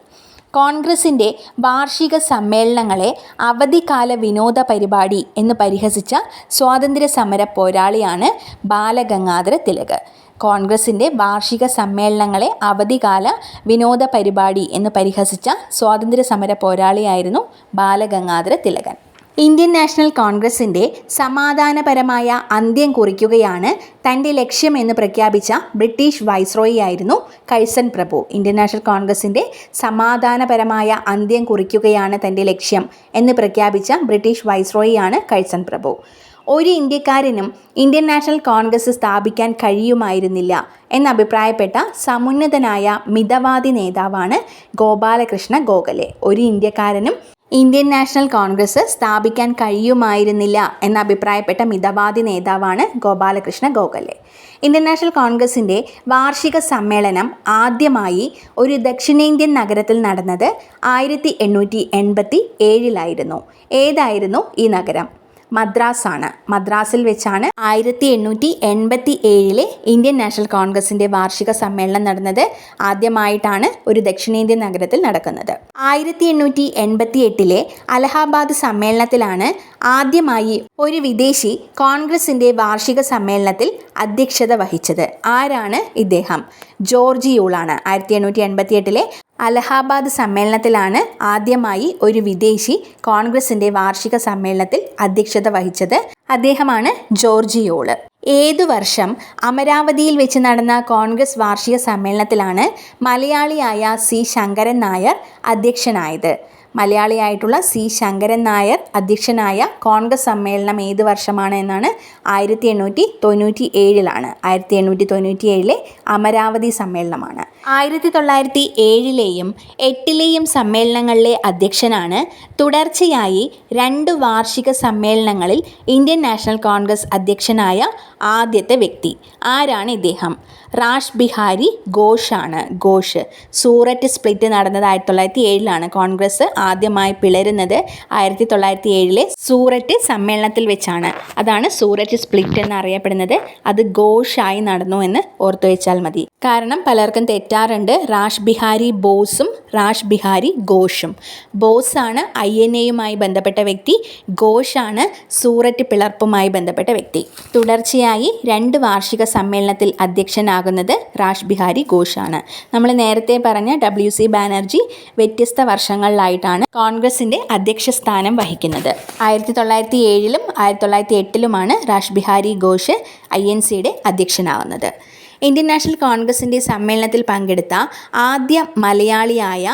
കോൺഗ്രസിന്റെ വാർഷിക സമ്മേളനങ്ങളെ അവധിക്കാല വിനോദ പരിപാടി എന്ന് പരിഹസിച്ച സ്വാതന്ത്ര്യ സമര പോരാളിയാണ് ബാലഗംഗാധര തിലക്. കോൺഗ്രസിന്റെ വാർഷിക സമ്മേളനങ്ങളെ അവധികാല വിനോദ പരിപാടി എന്ന് പരിഹസിച്ച സ്വാതന്ത്ര്യ സമര പോരാളിയായിരുന്നു ബാലഗംഗാധര തിലകൻ. ഇന്ത്യൻ നാഷണൽ കോൺഗ്രസിന്റെ സമാധാനപരമായ അന്ത്യം കുറിക്കുകയാണ് തന്റെ ലക്ഷ്യമെന്ന് പ്രഖ്യാപിച്ച ബ്രിട്ടീഷ് വൈസ്രോയി ആയിരുന്നു കഴ്സൺ പ്രഭു. ഇന്ത്യൻ നാഷണൽ കോൺഗ്രസിന്റെ സമാധാനപരമായ അന്ത്യം കുറിക്കുകയാണ് തന്റെ ലക്ഷ്യം എന്ന് പ്രഖ്യാപിച്ച ബ്രിട്ടീഷ് വൈസ്രോയിയാണ് കഴ്സൺ പ്രഭു. ഒരു ഇന്ത്യക്കാരനും ഇന്ത്യൻ നാഷണൽ കോൺഗ്രസ് സ്ഥാപിക്കാൻ കഴിയുമായിരുന്നില്ല എന്നഭിപ്രായപ്പെട്ട സമുന്നതനായ മിതവാദി നേതാവാണ് ഗോപാലകൃഷ്ണ ഗോഖലെ. ഒരു ഇന്ത്യക്കാരനും ഇന്ത്യൻ നാഷണൽ കോൺഗ്രസ് സ്ഥാപിക്കാൻ കഴിയുമായിരുന്നില്ല എന്നഭിപ്രായപ്പെട്ട മിതവാദി നേതാവാണ് ഗോപാലകൃഷ്ണ ഗോഖലെ. ഇന്ത്യൻ നാഷണൽ കോൺഗ്രസിന്റെ വാർഷിക സമ്മേളനം ആദ്യമായി ഒരു ദക്ഷിണേന്ത്യൻ നഗരത്തിൽ നടന്നത് ആയിരത്തി എണ്ണൂറ്റി എൺപത്തി ഏഴിലായിരുന്നു. ഏതായിരുന്നു ഈ നഗരം? മദ്രാസാണ്. മദ്രാസിൽ വെച്ചാണ് ആയിരത്തി എണ്ണൂറ്റി എൺപത്തി ഏഴിലെ ഇന്ത്യൻ നാഷണൽ കോൺഗ്രസിന്റെ വാർഷിക സമ്മേളനം നടന്നത്. ആദ്യമായിട്ടാണ് ഒരു ദക്ഷിണേന്ത്യൻ നഗരത്തിൽ നടക്കുന്നത്. ആയിരത്തി എണ്ണൂറ്റി എൺപത്തി എട്ടിലെ അലഹാബാദ് സമ്മേളനത്തിലാണ് ആദ്യമായി ഒരു വിദേശി കോൺഗ്രസിന്റെ വാർഷിക സമ്മേളനത്തിൽ അധ്യക്ഷത വഹിച്ചത്. ആരാണ് ഇദ്ദേഹം? ജോർജ് യൂളാണ്. ആയിരത്തി എണ്ണൂറ്റി എൺപത്തി എട്ടിലെ അലഹാബാദ് സമ്മേളനത്തിലാണ് ആദ്യമായി ഒരു വിദേശി കോൺഗ്രസിന്റെ വാർഷിക സമ്മേളനത്തിൽ അധ്യക്ഷത വഹിച്ചത്. അദ്ദേഹമാണ് ജോർജിയോൾ. ഏതു വർഷം അമരാവതിയിൽ വെച്ച് നടന്ന കോൺഗ്രസ് വാർഷിക സമ്മേളനത്തിലാണ് മലയാളിയായ സി ശങ്കരൻ നായർ അധ്യക്ഷനായത്. മലയാളിയായിട്ടുള്ള സി ശങ്കരൻ നായർ അധ്യക്ഷനായ കോൺഗ്രസ് സമ്മേളനം ഏത് വർഷമാണ് എന്നാണ് ആയിരത്തി എണ്ണൂറ്റി തൊണ്ണൂറ്റി ഏഴിലാണ് ആയിരത്തി എണ്ണൂറ്റി തൊണ്ണൂറ്റി ഏഴിലെ അമരാവതി സമ്മേളനമാണ്. ആയിരത്തി തൊള്ളായിരത്തി ഏഴിലെയും എട്ടിലെയും സമ്മേളനങ്ങളിലെ അധ്യക്ഷനാണ്. തുടർച്ചയായി രണ്ട് വാർഷിക സമ്മേളനങ്ങളിൽ ഇന്ത്യൻ നാഷണൽ കോൺഗ്രസ് അധ്യക്ഷനായ ആദ്യത്തെ വ്യക്തി ആരാണ് ഇദ്ദേഹം? റാഷ് ബിഹാരി ഘോഷാണ്. ഘോഷ് സൂററ്റ് സ്പ്ലിറ്റ് നടന്നത് ആയിരത്തി തൊള്ളായിരത്തി ഏഴിലാണ് കോൺഗ്രസ് ആദ്യമായി പിളരുന്നത് ആയിരത്തി തൊള്ളായിരത്തി ഏഴിലെ സൂററ്റ് സമ്മേളനത്തിൽ വെച്ചാണ്. അതാണ് സൂററ്റ് സ്പ്ലിറ്റ് എന്നറിയപ്പെടുന്നത്. അത് ഘോഷായി നടന്നു എന്ന് ഓർത്തു വെച്ചാൽ മതി. കാരണം പലർക്കും തെറ്റാറുണ്ട് റാഷ് ബിഹാരി ബോസും റാഷ് ബിഹാരി ഘോഷും. ബോസാണ് ഐ എൻ എയുമായി ബന്ധപ്പെട്ട വ്യക്തി ഘോഷാണ് സൂററ്റ് പിളർപ്പുമായി ബന്ധപ്പെട്ട വ്യക്തി. തുടർച്ചയായി രണ്ട് വാർഷിക സമ്മേളനത്തിൽ അധ്യക്ഷനാകുന്നത് റാഷ് ബിഹാരി ഘോഷാണ്. നമ്മൾ നേരത്തെ പറഞ്ഞ ഡബ്ല്യു സി ബാനർജി വ്യത്യസ്ത വർഷങ്ങളിലായിട്ടാണ് കോൺഗ്രസിന്റെ അധ്യക്ഷ സ്ഥാനം വഹിക്കുന്നത്. ആയിരത്തി തൊള്ളായിരത്തി ഏഴിലും ആയിരത്തി തൊള്ളായിരത്തി എട്ടിലുമാണ് റാഷ് ബിഹാരി ഘോഷ് ഐ എൻ സിയുടെ അധ്യക്ഷനാവുന്നത്. ഇന്ത്യൻ നാഷണൽ കോൺഗ്രസിന്റെ സമ്മേളനത്തിൽ പങ്കെടുത്ത ആദ്യ മലയാളിയായ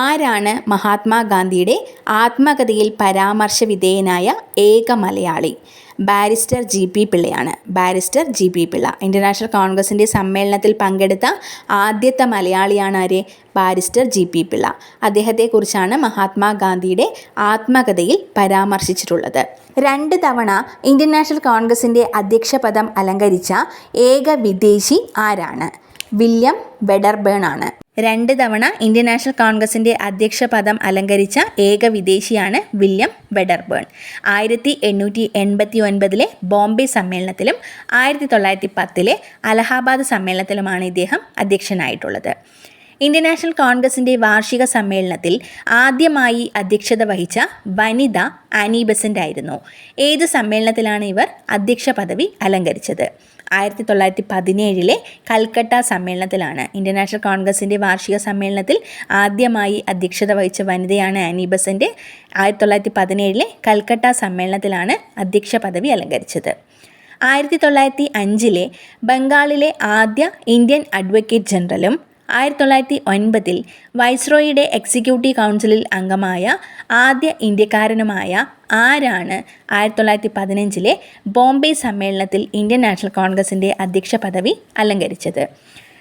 ആരാണ് മഹാത്മാഗാന്ധിയുടെ ആത്മകഥയിൽ പരാമർശ വിധേയനായ ഏക Malayali? Barrister G P Pillai. Barrister G P Pillai. International കോൺഗ്രസിന്റെ സമ്മേളനത്തിൽ പങ്കെടുത്ത ആദ്യത്തെ മലയാളിയാണ് ആര്? Barrister G P Pillai. അദ്ദേഹത്തെക്കുറിച്ചാണ് മഹാത്മാഗാന്ധിയുടെ ആത്മകഥയിൽ പരാമർശിച്ചിട്ടുള്ളത്. രണ്ട് തവണ ഇന്ത്യൻ നാഷണൽ കോൺഗ്രസിന്റെ അധ്യക്ഷ പദം അലങ്കരിച്ച ഏക വിദേശി ആരാണ്? വില്യം വെഡർബേൺ ആണ്. രണ്ട് തവണ ഇന്ത്യൻ നാഷണൽ കോൺഗ്രസിന്റെ അധ്യക്ഷ പദം അലങ്കരിച്ച ഏക വിദേശിയാണ് വില്യം വെഡർബേൺ. ആയിരത്തി എണ്ണൂറ്റി എൺപത്തി ഒൻപതിലെ ബോംബെ സമ്മേളനത്തിലും ആയിരത്തി തൊള്ളായിരത്തി പത്തിലെ അലഹാബാദ് സമ്മേളനത്തിലുമാണ് ഇദ്ദേഹം അധ്യക്ഷനായിട്ടുള്ളത്. ഇന്ത്യൻ നാഷണൽ കോൺഗ്രസിന്റെ വാർഷിക സമ്മേളനത്തിൽ ആദ്യമായി അധ്യക്ഷത വഹിച്ച വനിത ആനി ബസന്റ് ആയിരുന്നു ഏത് സമ്മേളനത്തിലാണ് ഇവർ അധ്യക്ഷ പദവി അലങ്കരിച്ചത്? ആയിരത്തി തൊള്ളായിരത്തി പതിനേഴിലെ കൽക്കട്ട സമ്മേളനത്തിലാണ് ഇന്ത്യൻ നാഷണൽ കോൺഗ്രസിന്റെ വാർഷിക സമ്മേളനത്തിൽ ആദ്യമായി അധ്യക്ഷത വഹിച്ച വനിതയാണ് ആനി ബസന്റ് ആയിരത്തി തൊള്ളായിരത്തി പതിനേഴിലെ കൽക്കട്ട സമ്മേളനത്തിലാണ് അധ്യക്ഷ പദവി അലങ്കരിച്ചത്. ആയിരത്തി തൊള്ളായിരത്തി അഞ്ചിലെ ബംഗാളിലെ ആദ്യ ഇന്ത്യൻ അഡ്വക്കേറ്റ് ജനറലും ആയിരത്തി തൊള്ളായിരത്തി ഒൻപതിൽ വൈസ്രോയിയുടെ എക്സിക്യൂട്ടീവ് കൗൺസിലിൽ അംഗമായ ആദ്യ ഇന്ത്യക്കാരനുമായ ആരാണ് ആയിരത്തി തൊള്ളായിരത്തി പതിനഞ്ചിലെ ബോംബെ സമ്മേളനത്തിൽ ഇന്ത്യൻ നാഷണൽ കോൺഗ്രസിന്റെ അധ്യക്ഷ പദവി അലങ്കരിച്ചത്?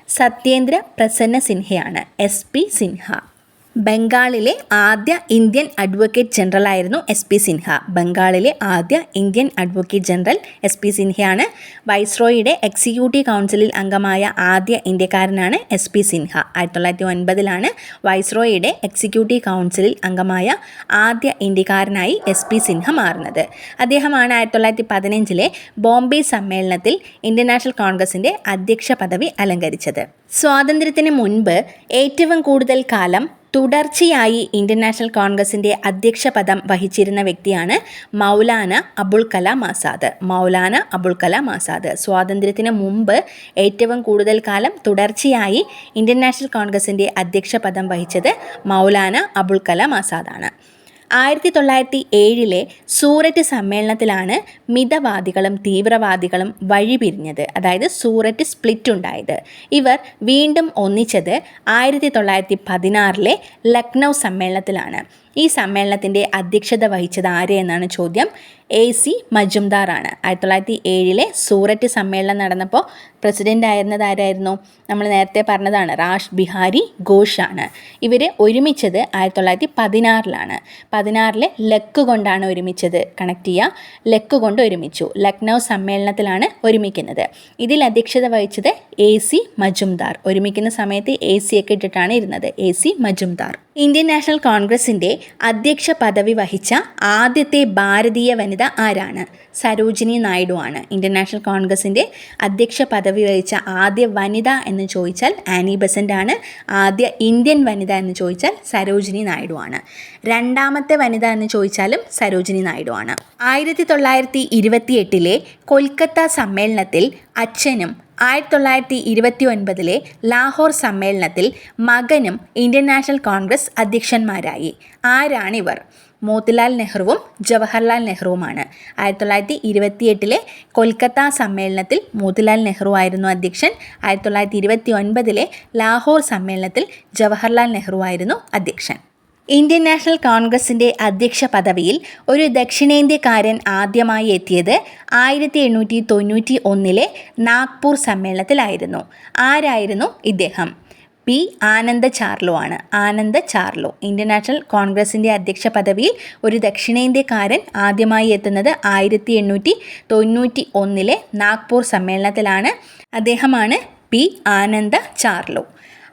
സത്യേന്ദ്ര പ്രസന്ന സിൻഹയാണ് എസ് പി സിൻഹ. ബംഗാളിലെ ആദ്യ ഇന്ത്യൻ അഡ്വക്കേറ്റ് ജനറൽ ആയിരുന്നു എസ് പി സിൻഹ. ബംഗാളിലെ ആദ്യ Indian advocate general S P സിൻഹയാണ്. വൈസ്രോയുടെ എക്സിക്യൂട്ടീവ് കൗൺസിലിൽ അംഗമായ ആദ്യ ഇന്ത്യക്കാരനാണ് എസ് പി സിൻഹ. ആയിരത്തി തൊള്ളായിരത്തി ഒൻപതിലാണ് വൈസ്രോയുടെ എക്സിക്യൂട്ടീവ് കൗൺസിലിൽ അംഗമായ ആദ്യ ഇന്ത്യക്കാരനായി എസ് പി സിൻഹ മാറുന്നത്. അദ്ദേഹമാണ് ആയിരത്തി തൊള്ളായിരത്തി പതിനഞ്ചിലെ ബോംബെ സമ്മേളനത്തിൽ ഇന്ത്യൻ കോൺഗ്രസിന്റെ അധ്യക്ഷ പദവി അലങ്കരിച്ചത്. സ്വാതന്ത്ര്യത്തിന് മുൻപ് ഏറ്റവും കൂടുതൽ കാലം തുടർച്ചയായി ഇന്ത്യൻ നാഷണൽ കോൺഗ്രസിന്റെ അധ്യക്ഷ പദം വഹിച്ചിരുന്ന വ്യക്തിയാണ് മൗലാന അബുൾ കലാം ആസാദ്. മൗലാന അബുൾ കലാം ആസാദ്. സ്വാതന്ത്ര്യത്തിന് മുമ്പ് ഏറ്റവും കൂടുതൽ കാലം തുടർച്ചയായി ഇന്ത്യൻ നാഷണൽ കോൺഗ്രസിന്റെ അധ്യക്ഷ പദം വഹിച്ചത് മൗലാന അബുൾ കലാം ആസാദാണ്. ആയിരത്തി തൊള്ളായിരത്തി ഏഴിലെ സൂററ്റ് സമ്മേളനത്തിലാണ് മിതവാദികളും തീവ്രവാദികളും വഴിപിരിഞ്ഞത്. അതായത് സൂററ്റ് സ്പ്ലിറ്റ് ഉണ്ടായത്. ഇവർ വീണ്ടും ഒന്നിച്ചത് ആയിരത്തി തൊള്ളായിരത്തി പതിനാറിലെ ലക്നൗ സമ്മേളനത്തിലാണ്. ഈ സമ്മേളനത്തിന്റെ അധ്യക്ഷത വഹിച്ചത് ആരെയെന്നാണ് ചോദ്യം? എ സി മജുംദാറാണ്. ആയിരത്തി തൊള്ളായിരത്തി ഏഴിലെ സൂററ്റ് സമ്മേളനം നടന്നപ്പോൾ പ്രസിഡന്റ് ആയിരുന്നത് ആരായിരുന്നു നമ്മൾ നേരത്തെ പറഞ്ഞതാണ് റാഷ് ബിഹാരി ഘോഷാണ്. ഇവർ ഒരുമിച്ചത് ആയിരത്തി തൊള്ളായിരത്തി പതിനാറിലാണ് പതിനാറിലെ ലക്ക് കൊണ്ടാണ് ഒരുമിച്ചത്. കണക്ട് ചെയ്യുക ലക്ക് കൊണ്ട് ഒരുമിച്ചു. ലക്നൗ സമ്മേളനത്തിലാണ് ഒരുമിക്കുന്നത്. ഇതിൽ അധ്യക്ഷത വഹിച്ചത് എ സി മജുംദാർ. ഒരുമിക്കുന്ന സമയത്ത് എ സി ഒക്കെ ഇട്ടിട്ടാണ് ഇരുന്നത്. A C Majumdar. Indian National കോൺഗ്രസിന്റെ അധ്യക്ഷ പദവി വഹിച്ച ആദ്യത്തെ ഭാരതീയ വനിത ആരാണ്? സരോജിനി നായിഡു ആണ്. ഇന്ത്യൻ കോൺഗ്രസിന്റെ അധ്യക്ഷ പദവി വഹിച്ച ആദ്യ വനിത എന്ന് ചോദിച്ചാൽ ആനി ബസന്റ് ആണ്. ആദ്യ ഇന്ത്യൻ വനിത എന്ന് ചോദിച്ചാൽ സരോജിനി നായിഡു ആണ്. രണ്ടാമത്തെ വനിത എന്ന് ചോദിച്ചാലും സരോജിനി നായിഡു ആണ്. ആയിരത്തി തൊള്ളായിരത്തി ഇരുപത്തി എട്ടിലെ കൊൽക്കത്ത സമ്മേളനത്തിൽ അച്ഛനും ആയിരത്തി തൊള്ളായിരത്തി ഇരുപത്തി ഒൻപതിലെ ലാഹോർ സമ്മേളനത്തിൽ മകനും ഇന്ത്യൻ നാഷണൽ കോൺഗ്രസ് അധ്യക്ഷന്മാരായി. ആരാണിവർ? മോത്തിലാൽ നെഹ്റുവും ജവഹർലാൽ നെഹ്റുവുമാണ്. ആയിരത്തി തൊള്ളായിരത്തി ഇരുപത്തിയെട്ടിലെ കൊൽക്കത്ത സമ്മേളനത്തിൽ മോത്തിലാൽ നെഹ്റു ആയിരുന്നു അധ്യക്ഷൻ. ആയിരത്തി തൊള്ളായിരത്തി ഇരുപത്തി ഒൻപതിലെ ലാഹോർ സമ്മേളനത്തിൽ ജവഹർലാൽ നെഹ്റു ആയിരുന്നു അധ്യക്ഷൻ. ഇന്ത്യൻ നാഷണൽ കോൺഗ്രസിന്റെ അധ്യക്ഷ പദവിയിൽ ഒരു ദക്ഷിണേന്ത്യക്കാരൻ ആദ്യമായി എത്തിയത് ആയിരത്തി എണ്ണൂറ്റി തൊണ്ണൂറ്റി ഒന്നിലെ നാഗ്പൂർ സമ്മേളനത്തിലായിരുന്നു. ആരായിരുന്നു ഇദ്ദേഹം? പി ആനന്ദ ചാർലോ ആണ്. ആനന്ദ ചാർലോ ഇന്ത്യൻ നാഷണൽ കോൺഗ്രസിന്റെ അധ്യക്ഷ പദവിയിൽ ഒരു ദക്ഷിണേന്ത്യക്കാരൻ ആദ്യമായി എത്തുന്നത് ആയിരത്തി എണ്ണൂറ്റി തൊണ്ണൂറ്റി ഒന്നിലെ നാഗ്പൂർ സമ്മേളനത്തിലാണ്. അദ്ദേഹമാണ് പി ആനന്ദ ചാർലോ.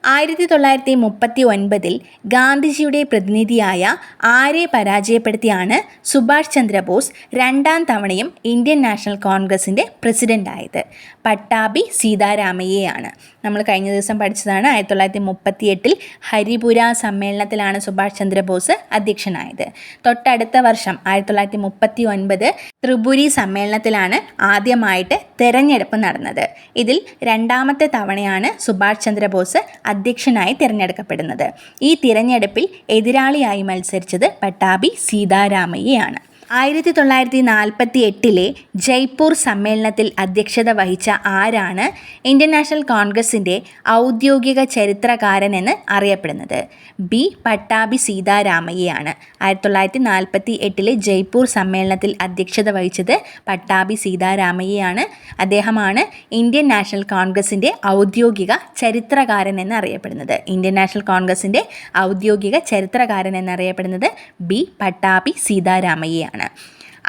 ആയിരത്തി തൊള്ളായിരത്തി മുപ്പത്തി ഒൻപതിൽ ഗാന്ധിജിയുടെ പ്രതിനിധിയായ ആരെ പരാജയപ്പെടുത്തിയാണ് സുഭാഷ് ചന്ദ്രബോസ് രണ്ടാം തവണയും ഇന്ത്യൻ നാഷണൽ കോൺഗ്രസിന്റെ പ്രസിഡന്റായത് പട്ടാഭി സീതാരാമയ്യയാണ്. നമ്മൾ കഴിഞ്ഞ ദിവസം പഠിച്ചതാണ് ആയിരത്തി തൊള്ളായിരത്തി മുപ്പത്തി എട്ടിൽ ഹരിപുര സമ്മേളനത്തിലാണ് സുഭാഷ് ചന്ദ്രബോസ് അധ്യക്ഷനായത്. തൊട്ടടുത്ത വർഷം ആയിരത്തി തൊള്ളായിരത്തി മുപ്പത്തി ഒൻപത് ത്രിപുരി സമ്മേളനത്തിലാണ് ആദ്യമായിട്ട് തെരഞ്ഞെടുപ്പ് നടന്നത്. ഇതിൽ രണ്ടാമത്തെ തവണയാണ് സുഭാഷ് ചന്ദ്രബോസ് അധ്യക്ഷനായി തിരഞ്ഞെടുക്കപ്പെടുന്നത്. ഈ തിരഞ്ഞെടുപ്പിൽ എതിരാളിയായി മത്സരിച്ചത് പട്ടാഭി സീതാരാമയ്യയാണ്. ആയിരത്തി തൊള്ളായിരത്തി നാൽപ്പത്തി എട്ടിലെ ജയ്പൂർ സമ്മേളനത്തിൽ അധ്യക്ഷത വഹിച്ച ആരാണ് ഇന്ത്യൻ നാഷണൽ കോൺഗ്രസിന്റെ ഔദ്യോഗിക ചരിത്രകാരൻ എന്ന് അറിയപ്പെടുന്നത്? ബി. പട്ടാഭി സീതാരാമയ്യയാണ്. ആയിരത്തി തൊള്ളായിരത്തി നാൽപ്പത്തി എട്ടിലെ ജയ്പൂർ സമ്മേളനത്തിൽ അധ്യക്ഷത വഹിച്ചത് പട്ടാഭി സീതാരാമയ്യയാണ്. അദ്ദേഹമാണ് ഇന്ത്യൻ നാഷണൽ കോൺഗ്രസിന്റെ ഔദ്യോഗിക ചരിത്രകാരൻ എന്ന് അറിയപ്പെടുന്നത്. ഇന്ത്യൻ നാഷണൽ കോൺഗ്രസിന്റെ ഔദ്യോഗിക ചരിത്രകാരൻ എന്നറിയപ്പെടുന്നത് ബി. പട്ടാഭി സീതാരാമയ്യയാണ്.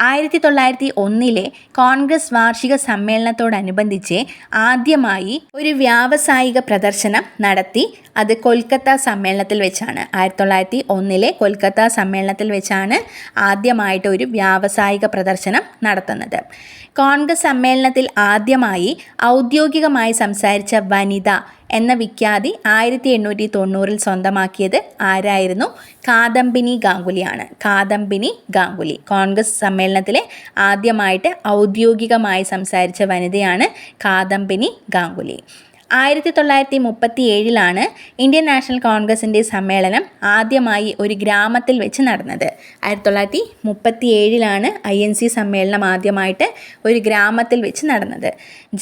ആയിരത്തി തൊള്ളായിരത്തി ഒന്നിലെ കോൺഗ്രസ് വാർഷിക സമ്മേളനത്തോടനുബന്ധിച്ച് ആദ്യമായി ഒരു വ്യാവസായിക പ്രദർശനം നടത്തി അത് കൊൽക്കത്ത സമ്മേളനത്തിൽ വെച്ചാണ്. ആയിരത്തി തൊള്ളായിരത്തി ഒന്നിലെ കൊൽക്കത്ത സമ്മേളനത്തിൽ വെച്ചാണ് ആദ്യമായിട്ട് ഒരു വ്യാവസായിക പ്രദർശനം നടത്തുന്നത്. കോൺഗ്രസ് സമ്മേളനത്തിൽ ആദ്യമായി ഔദ്യോഗികമായി സംസാരിച്ച വനിത എന്ന വിഖ്യാതി ആയിരത്തി എണ്ണൂറ്റി തൊണ്ണൂറിൽ സ്വന്തമാക്കിയത് ആരായിരുന്നു? കാദംബിനി ഗാംഗുലിയാണ്. കാദംബിനി ഗാംഗുലി. കോൺഗ്രസ് സമ്മേളനത്തിലെ ആദ്യമായിട്ട് ഔദ്യോഗികമായി സംസാരിച്ച വനിതയാണ് കാദംബിനി ഗാംഗുലി. ആയിരത്തി തൊള്ളായിരത്തി മുപ്പത്തി ഏഴിലാണ് ഇന്ത്യൻ നാഷണൽ കോൺഗ്രസിന്റെ സമ്മേളനം ആദ്യമായി ഒരു ഗ്രാമത്തിൽ വെച്ച് നടന്നത്. ആയിരത്തി തൊള്ളായിരത്തി മുപ്പത്തി ഏഴിലാണ് ഐ എൻ സി സമ്മേളനം ആദ്യമായിട്ട് ഒരു ഗ്രാമത്തിൽ വെച്ച് നടന്നത്.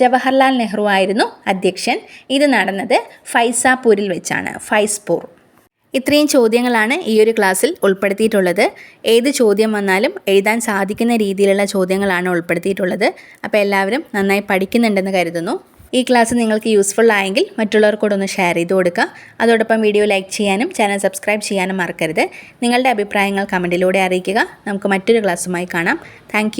ജവഹർലാൽ നെഹ്റു ആയിരുന്നു അധ്യക്ഷൻ. ഇത് നടന്നത് ഫൈസാപൂരിൽ വെച്ചാണ് ഫൈസ്പൂർ. ഇത്രയും ചോദ്യങ്ങളാണ് ഈ ഒരു ക്ലാസ്സിൽ ഉൾപ്പെടുത്തിയിട്ടുള്ളത്. ഏത് ചോദ്യം വന്നാലും എഴുതാൻ സാധിക്കുന്ന രീതിയിലുള്ള ചോദ്യങ്ങളാണ് ഉൾപ്പെടുത്തിയിട്ടുള്ളത്. അപ്പോൾ എല്ലാവരും നന്നായി പഠിക്കുന്നുണ്ടെന്ന് കരുതുന്നു. ഈ ക്ലാസ് നിങ്ങൾക്ക് യൂസ്ഫുൾ ആയെങ്കിൽ മറ്റുള്ളവർക്കൂടെ ഒന്ന് ഷെയർ ചെയ്ത് കൊടുക്കുക. അതോടൊപ്പം വീഡിയോ ലൈക്ക് ചെയ്യാനും ചാനൽ സബ്സ്ക്രൈബ് ചെയ്യാനും മറക്കരുത്. നിങ്ങളുടെ അഭിപ്രായങ്ങൾ കമന്റിലൂടെ അറിയിക്കുക. നമുക്ക് മറ്റൊരു ക്ലാസ്സുമായി കാണാം. താങ്ക്